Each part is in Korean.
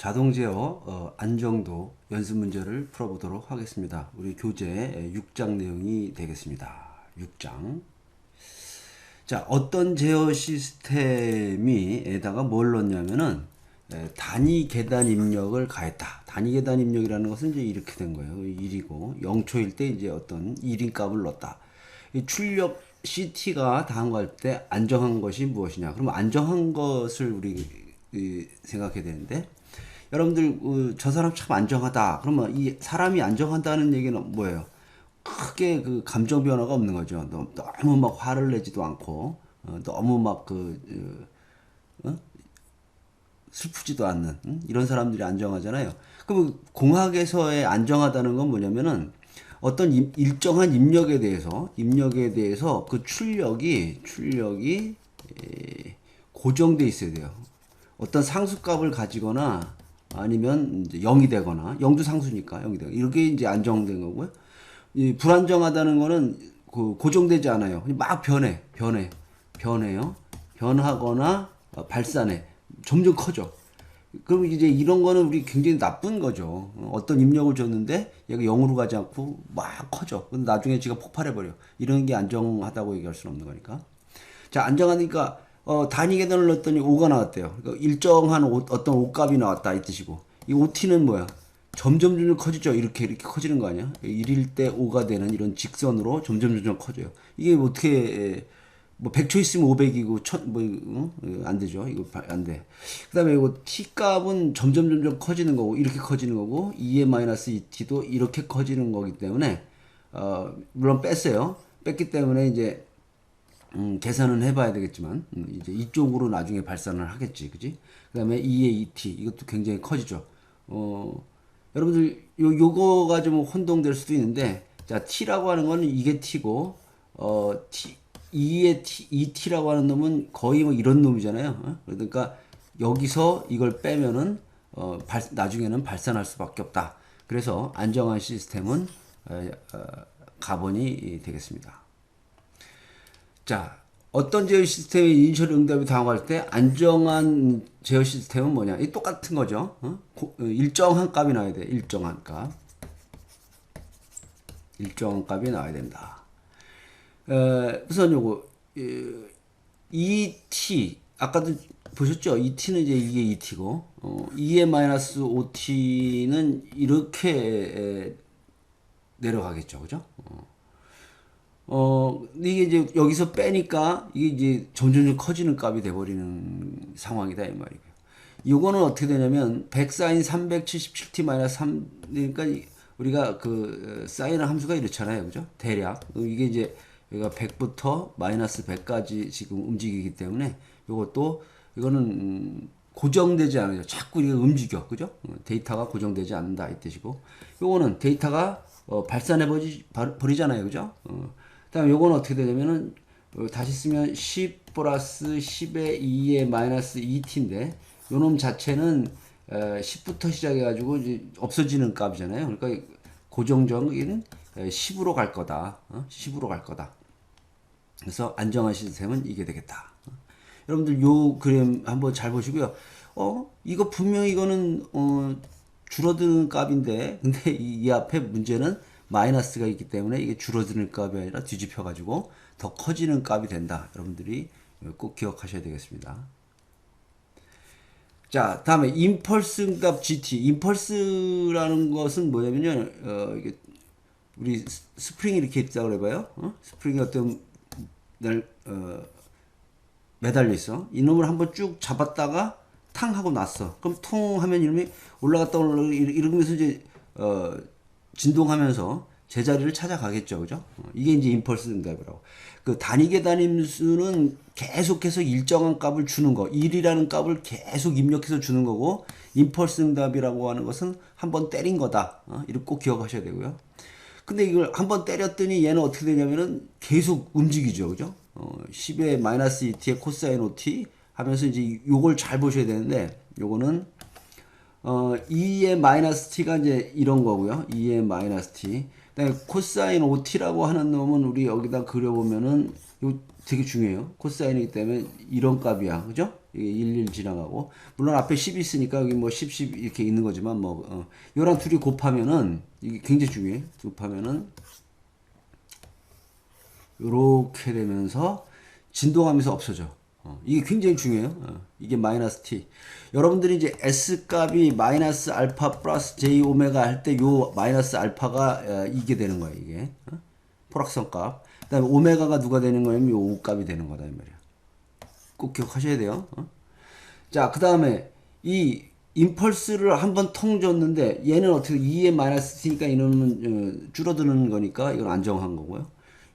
자동 제어 어, 안정도 연습 문제를 풀어보도록 하겠습니다. 우리 교재 6장 내용이 되겠습니다. 6장. 자, 어떤 제어 시스템이에다가 뭘 넣냐면은 에, 단위 계단 입력을 가했다. 단위 계단 입력이라는 것은 이제 이렇게 된 거예요. 1이고 0초일 때 이제 어떤 1인 값을 넣었다. 이 출력 CT가 다음과 할때 안정한 것이 무엇이냐? 그러면 안정한 것을 우리 이, 생각해야 되는데 여러분들 어, 저 사람 참 안정하다. 그러면 이 사람이 안정한다는 얘기는 뭐예요? 크게 그 감정 변화가 없는 거죠. 너무, 너무 막 화를 내지도 않고 어, 너무 막그 어? 슬프지도 않는 응? 이런 사람들이 안정하잖아요. 그럼 공학에서의 안정하다는 건 뭐냐면은 어떤 임- 일정한 입력에 대해서 입력에 대해서 그 출력이 출력이 에, 고정돼 있어야 돼요. 어떤 상수값을 가지거나 아니면 이제 0이 되거나 0도 상수니까 0이 되고 이렇게 이제 안정된 거고요. 이 불안정하다는 거는 그 고정되지 않아요. 막 변해, 변해, 변해요. 변하거나 어, 발산해. 점점 커져. 그럼 이제 이런 거는 우리 굉장히 나쁜 거죠. 어떤 입력을 줬는데 얘가 0으로 가지 않고 막 커져. 근데 나중에 지가 폭발해 버려. 이런 게 안정하다고 얘기할 수는 없는 거니까. 자, 안정하니까 어, 단위 계단을 넣었더니 5가 나왔대요. 그러니까 일정한 옷, 어떤 옷값이 나왔다 이 뜻이고. 이 OT는 뭐야? 점점 점점 커지죠. 이렇게 이렇게 커지는 거 아니야? 1일 때 5가 되는 이런 직선으로 점점 점점 커져요. 이게 어떻게 에, 뭐 100초 있으면 500이고 천뭐안 되죠. 이거 바- 안 돼. 그다음에 이거 t 값은 점점 점점 커지는 거고 이렇게 커지는 거고 2의 마이너스 2t도 이렇게 커지는 거기 때문에 어 물론 뺐어요. 뺐기 때문에 이제 음, 계산은 해봐야 되겠지만 음, 이제 이쪽으로 나중에 발산을 하겠지, 그지? 그다음에 2의 2t 이것도 굉장히 커지죠. 어, 여러분들 요 요거가 좀 혼동될 수도 있는데 자 t라고 하는 거는 이게 t고 어 t 2의 t 2t라고 하는 놈은 거의 뭐 이런 놈이잖아요. 어? 그러니까 여기서 이걸 빼면은 어, 발, 나중에는 발산할 수밖에 없다. 그래서 안정한 시스템은 어, 어, 가본이 되겠습니다. 자, 어떤 제어 시스템의 인셜 응답이 당할 때 안정한 제어 시스템은 뭐냐? 이 똑같은 거죠. 어? 고- 어, 일정한 값이 나와야 돼. 일정한 값. 일정한 값이 나와야 된다. 에, 우선 요거 에, ET 아까도 보셨죠? ET는 이제 이게 ET고 어, 2의 마이너스 5T는 이렇게 에, 내려가겠죠, 그죠? 어. 어, 이게 이제 여기서 빼니까 이게 이제 점점점 커지는 값이 돼버리는 상황이다, 이 말이고요. 요거는 어떻게 되냐면, 100 사인 377t 마이너스 3, 그러니까 이- 우리가 그, 어, 사인의 함수가 이렇잖아요. 그죠? 대략. 이게 이제 여기가 100부터 마이너스 100까지 지금 움직이기 때문에 요것도, 이거는, 음, 고정되지 않아요. 자꾸 이게 움직여. 그죠? 어, 데이터가 고정되지 않는다. 이 뜻이고. 요거는 데이터가 어, 발산해 버리, 바- 버리잖아요. 그죠? 어. 그다음에 요거는 어떻게 되냐면은 어, 다시 쓰면 10 플러스 10의 2의 마이너스 2t인데 요놈 자체는 어, 10부터 시작해 가지고 이제 없어지는 값이잖아요. 그러니까 고정적인 10으로 갈 거다. 어? 10으로 갈 거다. 그래서 안정한 시스템은 이게 되겠다. 여러분들 요 그림 한번 잘 보시고요. 어 이거 분명히 이거는 어 줄어드는 값인데 근데 이, 이 앞에 문제는 마이너스가 있기 때문에 이게 줄어드는 값이 아니라 뒤집혀 가지고 더 커지는 값이 된다. 여러분들이 꼭 기억하셔야 되겠습니다. 자, 다음에 임펄스 응답 GT. 임펄스라는 것은 뭐냐면요. 어, 이게 우리 스- 스프링이 이렇게 있다고 해봐요. 어? 스프링이 어떤 날 어, 매달려 있어. 이놈을 한번 쭉 잡았다가 탕 하고 났어. 그럼 통 하면 이놈이 올라갔다 올라가 이러면서 이제 어 진동하면서 제자리를 찾아가겠죠. 그죠? 어, 이게 이제 임펄스 응답이라고. 그 단위 계 단임수는 계속해서 일정한 값을 주는 거. 1이라는 값을 계속 입력해서 주는 거고 임펄스 응답이라고 하는 것은 한 번 때린 거다. 어? 이렇게 꼭 기억하셔야 되고요. 근데 이걸 한 번 때렸더니 얘는 어떻게 되냐면은 계속 움직이죠. 그죠? 어, 10의 마이너스 2t의 코사인 5t 하면서 이제 요걸 잘 보셔야 되는데 요거는 어 2의 마이너스 t가 이제 이런 거고요. 2의 마이너스 t. 그다음에 코사인 5t라고 하는 놈은 우리 여기다 그려 보면은 요 되게 중요해요. 코사인이기 때문에 이런 값이야. 그죠? 이게 11 지나가고 물론 앞에 10이 있으니까 여기 뭐 10, 10 이렇게 있는 거지만 뭐 어, 요랑 둘이 곱하면은 이게 굉장히 중요해. 곱하면은 요렇게 되면서 진동하면서 없어져. 어, 이게 굉장히 중요해요. 어, 이게 마이너스 t. 여러분들이 이제 s 값이 마이너스 알파 플러스 j 오메가 할 때 요 마이너스 알파가 어, 이게 되는 거야 이게 어? 포락성 값. 그다음에 오메가가 누가 되는 거냐면 요 O 값이 되는 거다 이 말이야. 꼭 기억하셔야 돼요. 어? 자, 그 다음에 이 임펄스를 한번 통 줬는데 얘는 어떻게 2의 마이너스 t니까 이놈은 어, 줄어드는 거니까 이건 안정한 거고요.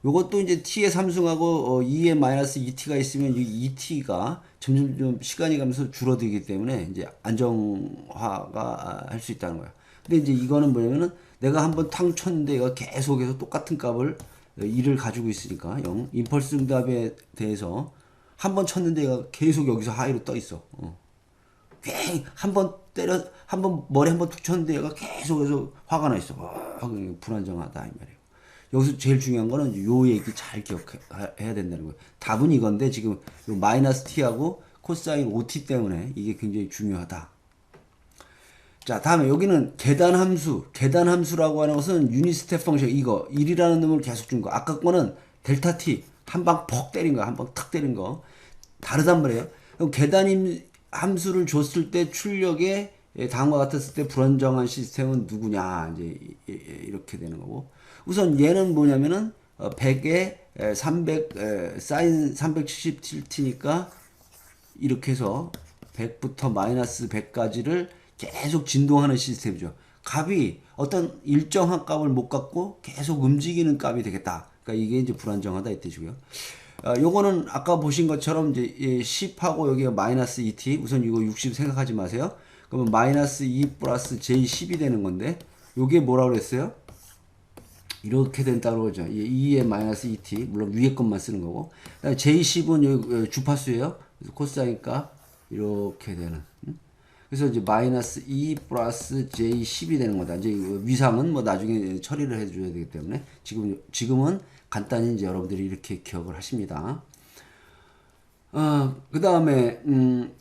요것도 이제 t의 삼승하고 어, 2의 마이너스 2t가 있으면 이 2t가 점점 좀 시간이 가면서 줄어들기 때문에 이제 안정화가 할 수 있다는 거야. 근데 이제 이거는 뭐냐면은 내가 한번 탕 쳤는데 얘가 계속해서 똑같은 값을 2를 가지고 있으니까 0. 임펄스 응답에 대해서 한번 쳤는데 얘가 계속 여기서 하이로 떠 있어. 어. 한번 때려 한 번 머리 한 번 툭 쳤는데 얘가 계속해서 화가 나 있어. 와, 불안정하다 이 말이에요. 여기서 제일 중요한 거는 요 얘기 잘 기억해야 된다는 거예요. 답은 이건데 지금 요 마이너스 t하고 코사인 5t 때문에 이게 굉장히 중요하다. 자, 다음에 여기는 계단 함수. 계단 함수라고 하는 것은 유닛 스텝 펑션 이거 1이라는 놈을 계속 준 거. 아까 거는 델타 t 한 방 퍽 때린 거, 한 방 탁 때린 거. 다르단 말이에요. 그럼 계단 함수를 줬을 때 출력에 다음과 같았을 때 불안정한 시스템은 누구냐 이제 이렇게 되는 거고 우선 얘는 뭐냐면은 100에 300 사인 377t니까 이렇게 해서 100부터 마이너스 100까지를 계속 진동하는 시스템이죠. 값이 어떤 일정한 값을 못 갖고 계속 움직이는 값이 되겠다. 그러니까 이게 이제 불안정하다 이 뜻이고요. 어, 요거는 아까 보신 것처럼 이제 10하고 여기가 마이너스 2t 우선 이거 60 생각하지 마세요. 그러면 마이너스 2 플러스 j10이 되는 건데 요게 뭐라고 그랬어요? 이렇게 된다고 그러죠. 2의 마이너스 2t 물론 위에 것만 쓰는 거고 j10은 여기 주파수예요. 그래서 코사인 값 이렇게 되는 그래서 이제 마이너스 2 플러스 j10이 되는 거다. 이제 위상은 뭐 나중에 처리를 해줘야 되기 때문에 지금 지금은 간단히 이제 여러분들이 이렇게 기억을 하십니다. 어, 그 다음에, 음,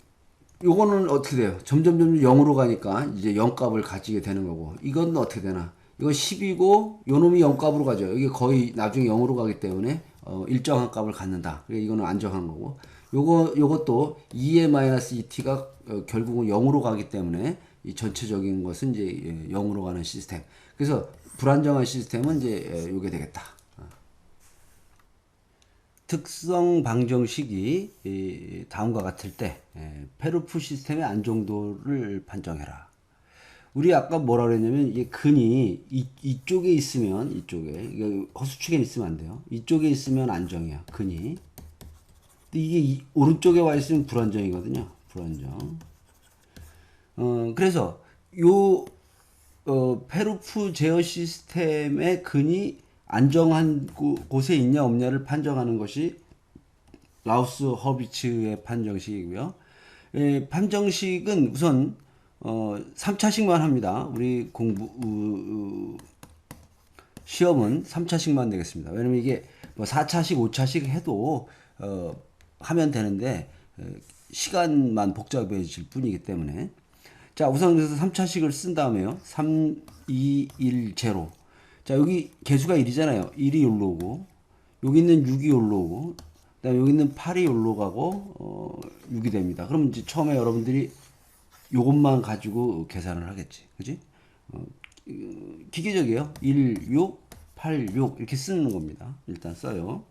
요거는 어떻게 돼요? 점점 점 0으로 가니까 이제 0값을 가지게 되는 거고, 이건 어떻게 되나? 이건 10이고, 요 놈이 0값으로 가죠. 이게 거의 나중에 0으로 가기 때문에, 어, 일정한 값을 갖는다. 그러니까 이거는 안정한 거고, 요거, 요것도 2의 마이너스 2t가 어, 결국은 0으로 가기 때문에 이 전체적인 것은 이제 0으로 예, 가는 시스템. 그래서 불안정한 시스템은 이제 예, 요게 되겠다. 특성 방정식이 다음과 같을 때 페르프 시스템의 안정도를 판정해라. 우리 아까 뭐라 그랬냐면 이게 근이 이, 이쪽에 있으면 이쪽에 허수축에 있으면 안 돼요. 이쪽에 있으면 안정이야. 근이. 근데 이게 이, 오른쪽에 와 있으면 불안정이거든요. 불안정. 어 그래서 요 어, 페르프 제어 시스템의 근이 안정한 곳에 있냐 없냐를 판정하는 것이 라우스 허비츠의 판정식이고요. 예, 판정식은 우선 어, 3차식만 합니다. 우리 공부 우, 시험은 3차식만 되겠습니다. 왜냐면 이게 뭐 4차식, 5차식 해도 어, 하면 되는데 어, 시간만 복잡해질 뿐이기 때문에 자 우선 그래서 3차식을 쓴 다음에요. 3, 2, 1, 0 자, 여기 개수가 1이잖아요. 1이 여기로 오고, 여기 있는 6이 여기로 오고, 그 다음에 여기 있는 8이 여기로 가고, 어, 6이 됩니다. 그럼 이제 처음에 여러분들이 요것만 가지고 계산을 하겠지. 그지? 어, 기계적이에요. 1, 6, 8, 6 이렇게 쓰는 겁니다. 일단 써요.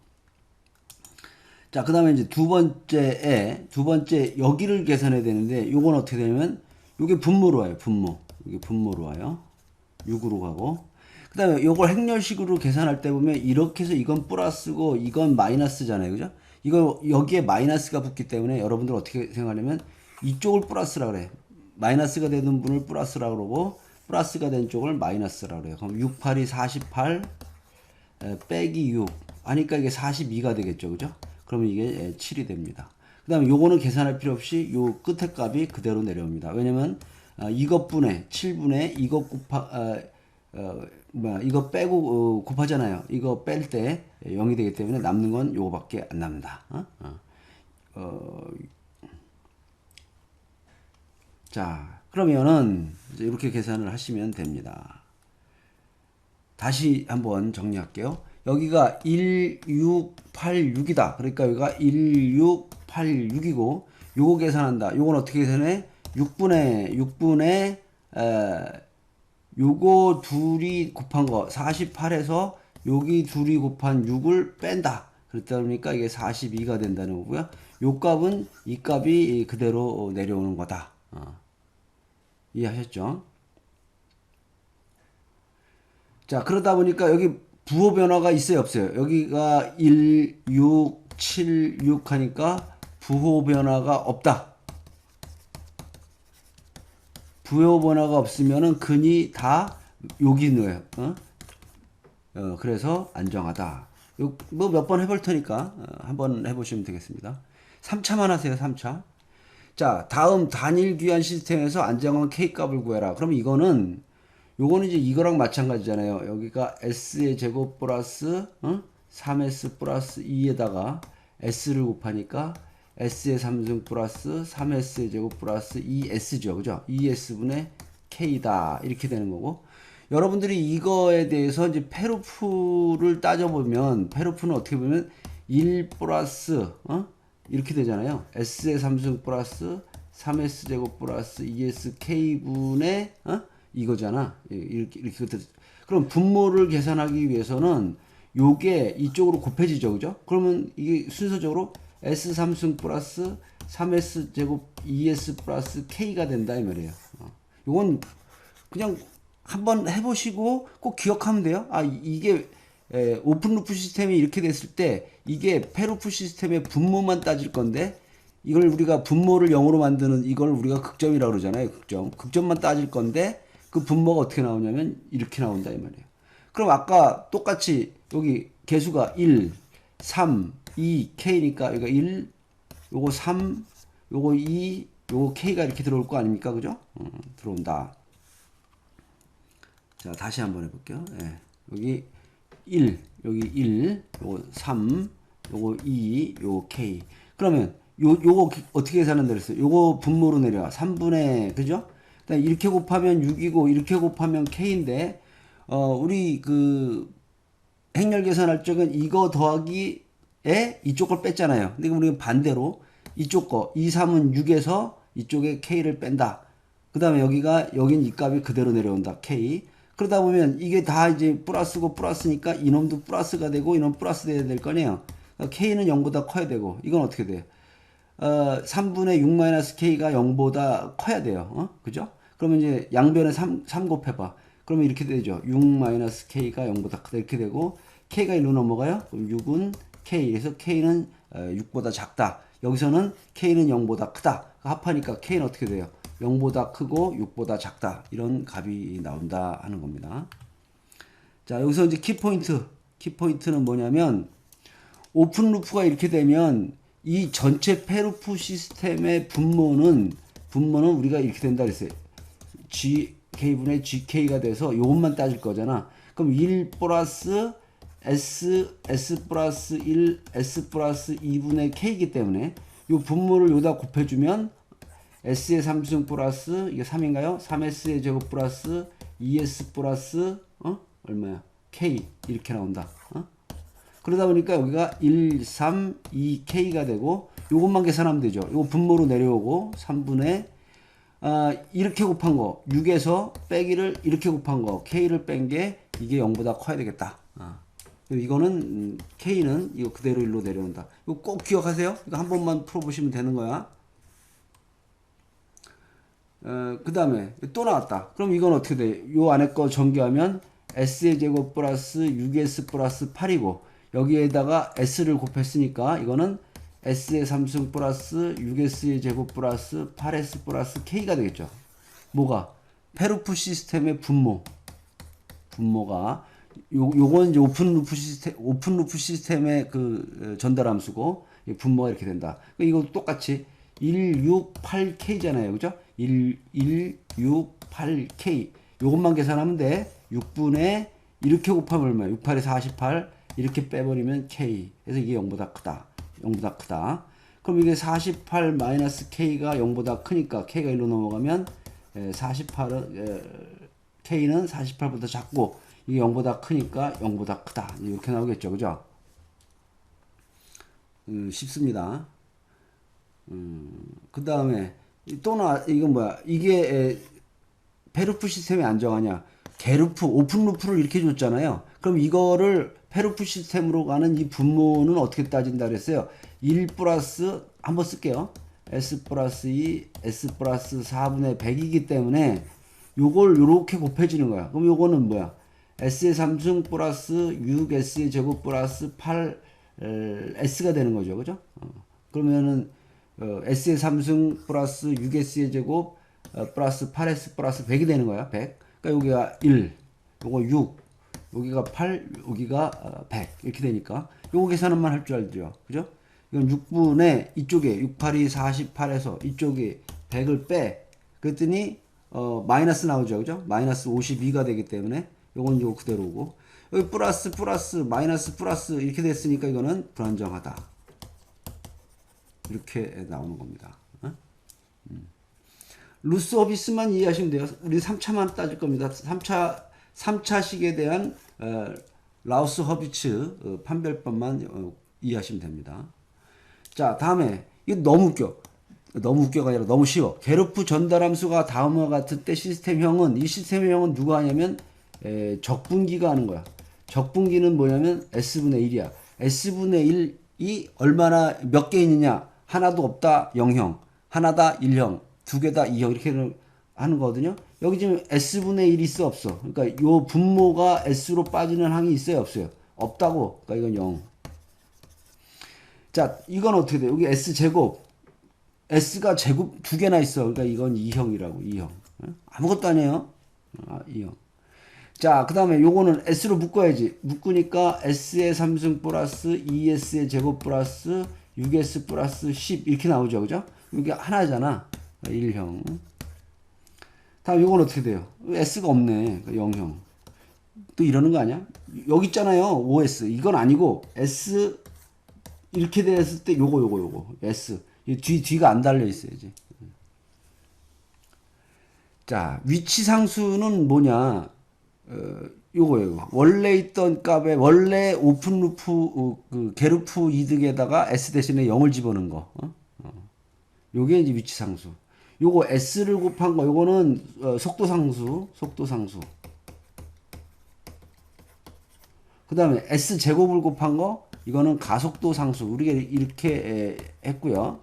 자, 그 다음에 이제 두 번째에, 두 번째 여기를 계산해야 되는데, 요건 어떻게 되냐면, 요게 분모로 와요, 분모. 이게 분모로 와요. 6으로 가고, 그 다음에 요걸 행렬식으로 계산할 때 보면 이렇게 해서 이건 플러스고 이건 마이너스잖아요. 그죠? 이거 여기에 마이너스가 붙기 때문에 여러분들 어떻게 생각하냐면 이쪽을 플러스라 그래. 마이너스가 되는 분을 플러스라 그러고 플러스가 된 쪽을 마이너스라 그래요. 그럼 6, 8이 48 빼기 6 하니까 이게 42가 되겠죠. 그죠? 그러면 이게 7이 됩니다. 그 다음에 요거는 계산할 필요 없이 요 끝에 값이 그대로 내려옵니다. 왜냐면 어, 이것분의 7분의 이것 곱하 어, 어, 이거 빼고 어, 곱하잖아요. 이거 뺄 때 0이 되기 때문에 남는 건 요거밖에 안 남는다. 어? 어. 어 자, 그러면은 이렇게 계산을 하시면 됩니다. 다시 한번 정리할게요. 여기가 1686이다. 그러니까 여기가 1686이고 요거 계산한다. 요건 어떻게 계산해? 6분의 6분의 에, 요거 둘이 곱한 거 48에서 여기 둘이 곱한 6을 뺀다. 그랬다 보니까 이게 42가 된다는 거고요. 요 값은 이 값이 그대로 내려오는 거다. 어. 이해하셨죠? 자, 그러다 보니까 여기 부호 변화가 있어요, 없어요? 여기가 1, 6, 7, 6 하니까 부호 변화가 없다. 부호 변화가 없으면은 근이 다 여기 있는 거예요. 어? 어, 그래서 안정하다. 뭐 몇 번 해볼 테니까 어, 한번 해보시면 되겠습니다. 3차만 하세요, 3차. 자, 다음 단일 귀환 시스템에서 안정한 K 값을 구해라. 그럼 이거는 요거는 이제 이거랑 마찬가지잖아요. 여기가 S의 제곱 플러스 어? 3S 플러스 2에다가 S를 곱하니까 S의 3승 플러스 3S의 제곱 플러스 2S죠. 그죠? 2S분의 K다. 이렇게 되는 거고. 여러분들이 이거에 대해서 이제 페루프를 따져보면, 페루프는 어떻게 보면 1 플러스, 어? 이렇게 되잖아요. S의 3승 플러스 3S 제곱 플러스 2S K분의, 어? 이거잖아. 예, 이렇게, 이렇게. 돼. 그럼 분모를 계산하기 위해서는 요게 이쪽으로 곱해지죠. 그죠? 그러면 이게 순서적으로 S 3승 플러스 3S 제곱 2S 플러스 K가 된다 이 말이에요. 어. 요건 그냥 한번 해보시고 꼭 기억하면 돼요. 아 이게 에, 오픈 루프 시스템이 이렇게 됐을 때 이게 페루프 시스템의 분모만 따질 건데 이걸 우리가 분모를 0으로 만드는 이걸 우리가 극점이라고 그러잖아요. 극점. 극점만 따질 건데 그 분모가 어떻게 나오냐면 이렇게 나온다 이 말이에요. 그럼 아까 똑같이 여기 개수가 1, 3, 2, K니까 여기가 1, 요거 3, 요거 2, 요거 K가 이렇게 들어올 거 아닙니까? 그죠? 어, 들어온다. 자, 다시 한번 해볼게요. 예. 여기 1, 여기 1, 요거 3, 요거 2, 요거 K. 그러면 요, 요거 기- 어떻게 계산한다 그랬어요? 요거 분모로 내려와. 3분의, 그죠? 그다음에 이렇게 곱하면 6이고, 이렇게 곱하면 K인데, 어, 우리 그, 행렬 계산할 적은 이거 더하기에 이쪽 걸 뺐잖아요. 근데 우리는 반대로 이쪽 거, 2, 3은 6에서 이쪽에 K를 뺀다. 그 다음에 여기가, 여긴 이 값이 그대로 내려온다. K. 그러다 보면 이게 다 이제 플러스고 플러스니까 이놈도 플러스가 되고 이놈 플러스 돼야 될 거네요. 그러니까 K는 0보다 커야 되고, 이건 어떻게 돼요? 어, 3분의 6 마이너스 K가 0보다 커야 돼요. 어? 그죠? 그러면 이제 양변에 3, 3 곱해봐. 그러면 이렇게 되죠. 6 마이너스 K가 0보다 크다. 이렇게 되고, K가 1로 넘어가요. 그럼 6은 K. 그래서 K는 어, 6보다 작다. 여기서는 K는 0보다 크다. 합하니까 K는 어떻게 돼요? 0보다 크고 6보다 작다. 이런 값이 나온다 하는 겁니다. 자, 여기서 이제 키포인트. 키포인트는 뭐냐면, 오픈 루프가 이렇게 되면 이 전체 페루프 시스템의 분모는 분모는 우리가 이렇게 된다 그랬어요. GK분의 GK가 돼서 요것만 따질 거잖아. 그럼 1 플러스 S, S 플러스 1, S 플러스 2분의 K이기 때문에 요 분모를 여기다 곱해주면 S의 3승 플러스 이게 3인가요? 3S의 제곱 플러스 2S 플러스 어? 얼마야? K 이렇게 나온다. 어? 그러다 보니까 여기가 1, 3, 2, K가 되고 요것만 계산하면 되죠. 요거 분모로 내려오고 3분의 아, 이렇게 곱한 거 6에서 빼기를 이렇게 곱한 거 K를 뺀 게 이게 0보다 커야 되겠다. 아. 이거는 음, K는 이거 그대로 일로 내려온다. 이거 꼭 기억하세요. 이거 한 번만 풀어보시면 되는 거야. 어, 그 다음에 또 나왔다. 그럼 이건 어떻게 돼? 요 안에 거 전개하면 S의 제곱 플러스 6S 플러스 8이고 여기에다가 S를 곱했으니까 이거는 S의 3승 플러스 6S의 제곱 플러스 8S 플러스 K가 되겠죠. 뭐가? 페루프 시스템의 분모. 분모가 요 요건 이제 오픈 루프 시스템 오픈 루프 시스템의 그 어, 전달 함수고 이 분모가 이렇게 된다. 그러니까 이거 똑같이 168K잖아요. 그죠? 1 1 6 8K. 요것만 계산하면 돼. 6분의 이렇게 곱하면 얼마야? 68에 48 이렇게 빼버리면 K. 그래서 이게 0보다 크다. 0보다 크다. 그럼 이게 48 마이너스 k가 0보다 크니까 k가 1로 넘어가면 48은 k는 48보다 작고 이게 0보다 크니까 0보다 크다 이렇게 나오겠죠 그죠 음, 쉽습니다 음, 그 다음에 또나 이건 뭐야? 이게 에, 페루프 시스템이 안 정하냐? 게루프 오픈 루프를 이렇게 줬잖아요. 그럼 이거를 페루프 시스템으로 가는 이 분모는 어떻게 따진다 그랬어요? 1 플러스 한번 쓸게요. S 플러스 2 s 플러스 4분의 100이기 때문에 요걸 요렇게 곱해지는 거야. 그럼 요거는 뭐야? S의 3승 플러스 6s의 제곱 플러스 8 s가 되는 거죠. 그죠? 어. 그러면은 어, s의 3승 플러스 6s의 제곱 어, 플러스 8s 플러스 100이 되는 거야 100 그러니까 여기가 1 요거 6 여기가 8 여기가 어, 100 이렇게 되니까 요거 계산만 할 줄 알죠? 그죠? 이건 6분의 이쪽에 6, 8이 48에서 이쪽에 100을 빼. 그랬더니 어 마이너스 나오죠? 그죠? 마이너스 52가 되기 때문에 요건 요거 그대로고. 여기 플러스 플러스 마이너스 플러스 이렇게 됐으니까 이거는 불안정하다 이렇게 나오는 겁니다. 어? 음. 루스 서비스만 이해하시면 돼요. 우리 3차만 따질 겁니다. 3차 3차식에 대한 어, 라우스 허비츠 어, 판별법만 어, 이해하시면 됩니다. 자 다음에 이거 너무 웃겨. 너무 웃겨가 아니라 너무 쉬워. 게르프 전달함수가 다음과 같은 때 시스템형은 이 시스템형은 누가 하냐면 에, 적분기가 하는 거야. 적분기는 뭐냐면 s분의 1이야. S분의 1이 얼마나 몇 개 있느냐 하나도 없다 0형 하나다 1형 두 개다 2형 이렇게 하는 거거든요 여기 지금 s분의 1이 있어 없어 그러니까 요 분모가 s로 빠지는 항이 있어요 없어요 없다고 그러니까 이건 0 자, 이건 어떻게 돼요? 여기 S 제곱. S가 제곱 두 개나 있어. 그러니까 이건 2형이라고, 2형. 아무것도 아니에요. 아, 2형. 자, 그 다음에 요거는 S로 묶어야지. 묶으니까 S의 3승 플러스 2S의 제곱 플러스 6S 플러스 10 이렇게 나오죠. 그죠? 이게 하나잖아. 1형. 다음 요건 어떻게 돼요? S가 없네. 0형. 또 이러는 거 아니야? 여기 있잖아요. OS. 이건 아니고 S 이렇게 됐을 때 요거 요거 요거 S 뒤 뒤가 안 달려 있어야지. 자 위치 상수는 뭐냐? 어, 요거예요. 원래 있던 값에 원래 오픈 루프 어, 그 게루프 이득에다가 S 대신에 0을 집어넣은 거. 어? 어. 요게 이제 위치 상수. 요거 S를 곱한 거 요거는 어, 속도 상수, 속도 상수. 그다음에 S 제곱을 곱한 거 이거는 가속도 상수 우리가 이렇게 했고요.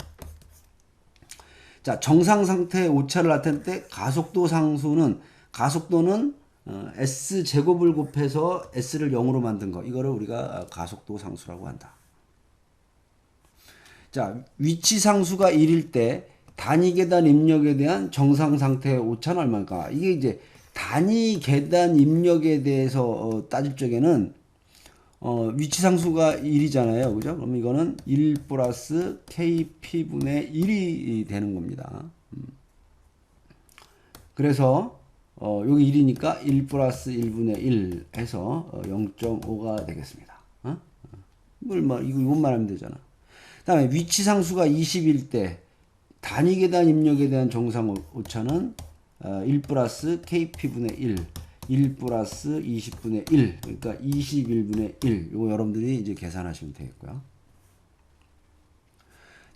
자 정상 상태의 오차를 나타낼 때 가속도 상수는 가속도는 어, s 제곱을 곱해서 s를 0으로 만든 거 이거를 우리가 가속도 상수라고 한다. 자 위치 상수가 1일 때 단위 계단 입력에 대한 정상 상태의 오차는 얼마일까? 이게 이제 단위 계단 입력에 대해서 어, 따질 적에는 어, 위치 상수가 1이잖아요. 그죠? 그럼 이거는 1 플러스 kp분의 1이 되는 겁니다. 음. 그래서 어, 여기 1이니까 1 플러스 1분의 1 해서 어, 0.5가 되겠습니다. 어? 뭘 뭐, 이거, 이것만 하면 되잖아. 그 다음에 위치 상수가 20일 때 단위 계단 입력에 대한 정상 오차는 어, 1 플러스 kp분의 1 1 플러스 20분의 1 그러니까 21분의 1 이거 여러분들이 이제 계산하시면 되겠고요.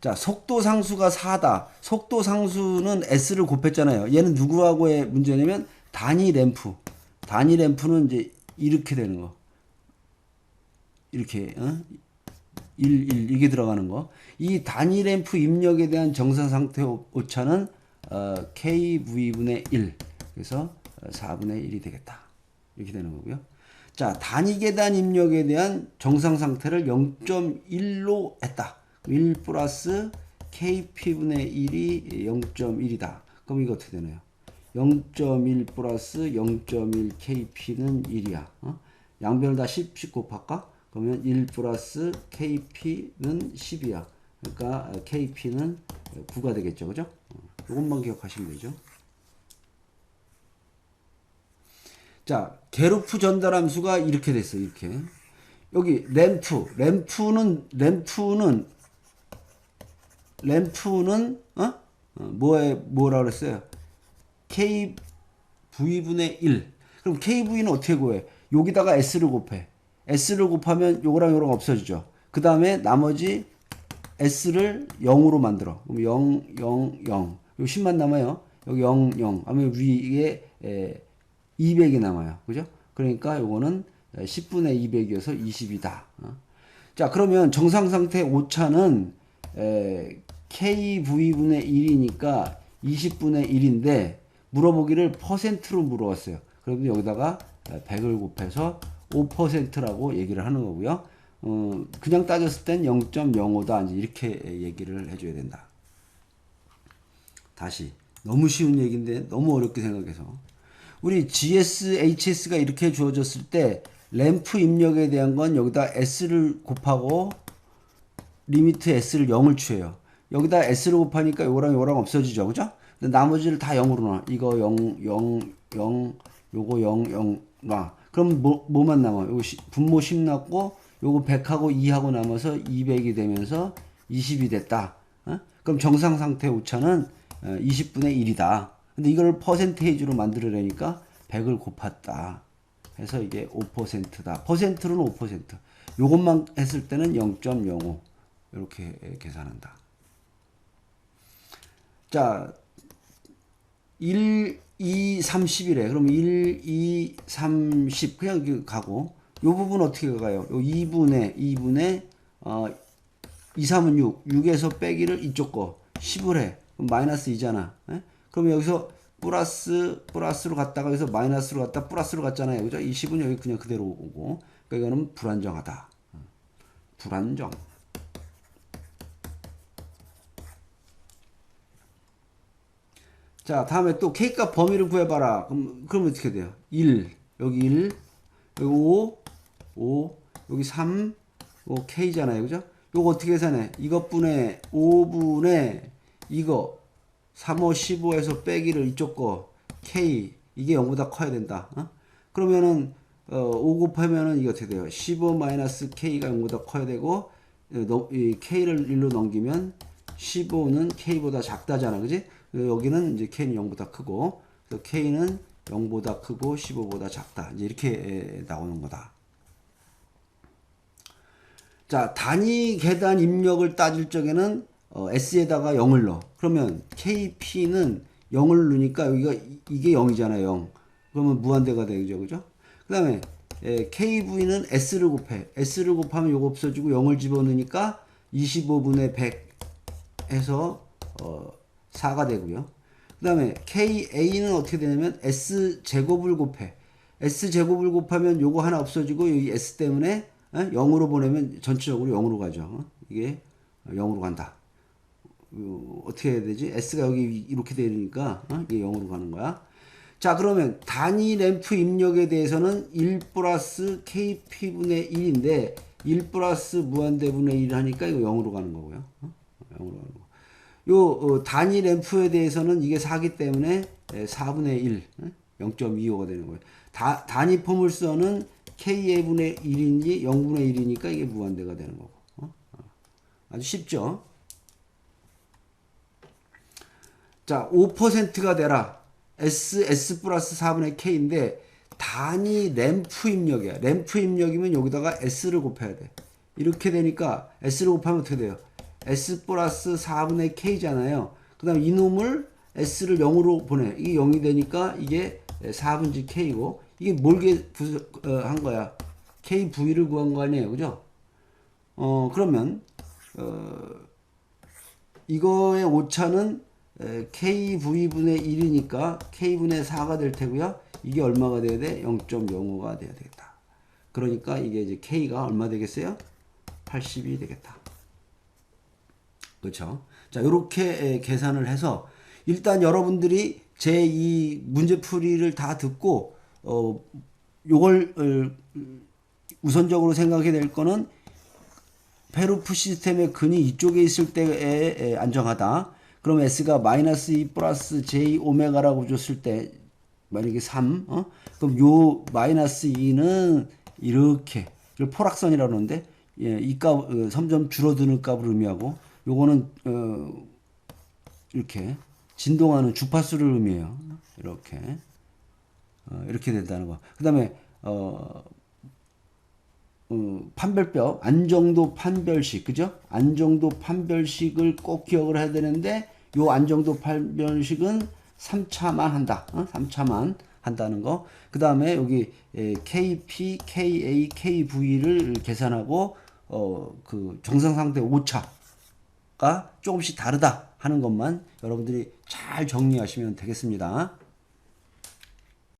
자 속도 상수가 4다. 속도 상수는 s를 곱했잖아요. 얘는 누구하고의 문제냐면 단위 램프. 단위 램프는 이제 이렇게 되는 거. 이렇게 어? 1, 1 이게 들어가는 거. 이 단위 램프 입력에 대한 정상 상태 오차는 어, kv분의 1. 그래서 4분의 1이 되겠다. 이렇게 되는 거고요. 자, 단위 계단 입력에 대한 정상 상태를 0.1로 했다. 1 플러스 kp분의 1이 0.1이다. 그럼 이거 어떻게 되나요? 0.1 플러스 0.1 kp는 1이야. 어? 양변을 다 10, 10 곱할까? 그러면 1 플러스 kp는 10이야. 그러니까 kp는 9가 되겠죠. 그죠? 어, 이것만 기억하시면 되죠. 자, 게루프 전달 함수가 이렇게 됐어. 이렇게. 여기 램프. 램프는 램프는 램프는 어? 어 뭐에 뭐라 그랬어요? K v분의 1. 그럼 kv는 어떻게 구해? 여기다가 s를 곱해. s를 곱하면 요거랑 요거랑 없어지죠. 그 다음에 나머지 s를 0으로 만들어. 그럼 0, 0, 0. 요 10만 남아요. 여기 0, 0. 하면 위에 에, 200이 남아요. 그죠? 그러니까 요거는 10분의 200이어서 20이다. 어? 자, 그러면 정상 상태 오차는 에, KV분의 1이니까 20분의 1인데 물어보기를 퍼센트로 물어봤어요. 그러면 여기다가 100을 곱해서 5%라고 얘기를 하는 거고요. 어, 그냥 따졌을 땐 0.05다. 이제 이렇게 얘기를 해줘야 된다. 다시. 너무 쉬운 얘기인데 너무 어렵게 생각해서. 우리 GS, HS가 이렇게 주어졌을 때 램프 입력에 대한 건 여기다 S를 곱하고 리미트 S를 0을 취해요. 여기다 S를 곱하니까 요거랑 요거랑 없어지죠. 그죠? 근데 나머지를 다 0으로 놔. 이거 0, 0, 0, 요거 0, 0 놔. 그럼 뭐, 뭐만 남아? 요거 시, 분모 10 났고 요거 100하고 2하고 남아서 200이 되면서 20이 됐다. 어? 그럼 정상 상태 오차는 20분의 1이다. 근데 이걸 퍼센테이지로 만들어내니까 100을 곱했다. 해서 이게 5%다. 퍼센트는 5%. 요것만 했을 때는 0.05. 이렇게 계산한다. 자, 1, 2, 30이래. 그럼 1, 2, 30. 그냥 가고. 요 부분 어떻게 가요? 요 2분의, 2분의, 어, 2, 3은 6. 6에서 빼기를 이쪽 거. 10을 해. 그럼 마이너스 2잖아. 에? 그럼 여기서 플러스, 플러스로 갔다가 여기서 마이너스로 갔다 플러스로 갔잖아요. 그죠? 이 10은 여기 그냥 그대로 오고. 그러니까 이거는 불안정하다. 불안정. 자, 다음에 또 K값 범위를 구해봐라. 그럼, 그럼 어떻게 돼요? 1, 여기 1, 여기 5, 5, 여기 3, 요 K잖아요. 그죠? 요거 어떻게 계산해? 이것분의 5분의 이거 3, 5, 15에서 빼기를 이쪽 거 K 이게 0보다 커야 된다. 어? 그러면은 어, 5 곱하면은 이게 어떻게 돼요? 15 마이너스 K가 0보다 커야 되고 어, 이 K를 1로 넘기면 15는 K보다 작다잖아. 그지? 여기는 이제 K는 0보다 크고 그래서 K는 0보다 크고 15보다 작다. 이제 이렇게 나오는 거다. 자, 단위 계단 입력을 따질 적에는 어, S에다가 0을 넣어. 그러면 KP는 0을 넣으니까 여기가 이게 0이잖아요. 0. 그러면 무한대가 되죠. 그죠? 그 다음에 KV는 S를 곱해. S를 곱하면 요거 없어지고 0을 집어넣으니까 25분의 100 해서 어, 4가 되고요. 그 다음에 KA는 어떻게 되냐면 S 제곱을 곱해. S 제곱을 곱하면 요거 하나 없어지고 여기 S 때문에 어? 0으로 보내면 전체적으로 0으로 가죠. 어? 이게 0으로 간다. 어, 어떻게 해야 되지? S가 여기 이렇게 되니까 어? 이게 0으로 가는 거야. 자 그러면 단위 램프 입력에 대해서는 1 플러스 KP분의 1인데 1 플러스 무한대분의 1 하니까 이거 0으로 가는 거고요. 어? 0으로 가는 거. 요 어, 단위 램프에 대해서는 이게 4기 때문에 4분의 1, 0.25가 되는 거예요. 다, 단위 포물선은 K분의 1인지 0분의 1이니까 이게 무한대가 되는 거고. 어? 아주 쉽죠? 자, 5%가 되라. S, S 플러스 4분의 K인데, 단위 램프 입력이야. 램프 입력이면 여기다가 S를 곱해야 돼. 이렇게 되니까 S를 곱하면 어떻게 돼요? S 플러스 4분의 K잖아요. 그 다음 이놈을 S를 0으로 보내. 이게 0이 되니까 이게 4분지 K고, 이게 뭘게 어, 한 거야? KV를 구한 거 아니에요. 그죠? 어, 그러면, 어, 이거의 오차는 KV분의 1이니까 K분의 4가 될 테고요. 이게 얼마가 돼야 돼? 0.05가 돼야 되겠다. 그러니까 이게 이제 K가 얼마 되겠어요? 80이 되겠다. 그렇죠? 자, 이렇게 계산을 해서 일단 여러분들이 제 이 문제풀이를 다 듣고 어 요걸 어, 우선적으로 생각해야 될 거는 페루프 시스템의 근이 이쪽에 있을 때에 안정하다. 그럼 S가 마이너스 2 플러스 J 오메가라고 줬을 때 만약에 3, 어? 그럼 요 마이너스 2는 이렇게 포락선이라고 하는데 예, 이 값, 어, 점점 줄어드는 값을 의미하고 요거는 어 이렇게 진동하는 주파수를 의미해요. 이렇게 어, 이렇게 된다는 거. 그다음에 어, 어, 판별법 안정도 판별식 그죠? 안정도 판별식을 꼭 기억을 해야 되는데 요 안정도 판별식은 3차만 한다. 어? 3차만 한다는 거. 그 다음에 여기 에, KP, KA, KV를 계산하고 어 그 정상 상태 오차 가 조금씩 다르다 하는 것만 여러분들이 잘 정리하시면 되겠습니다.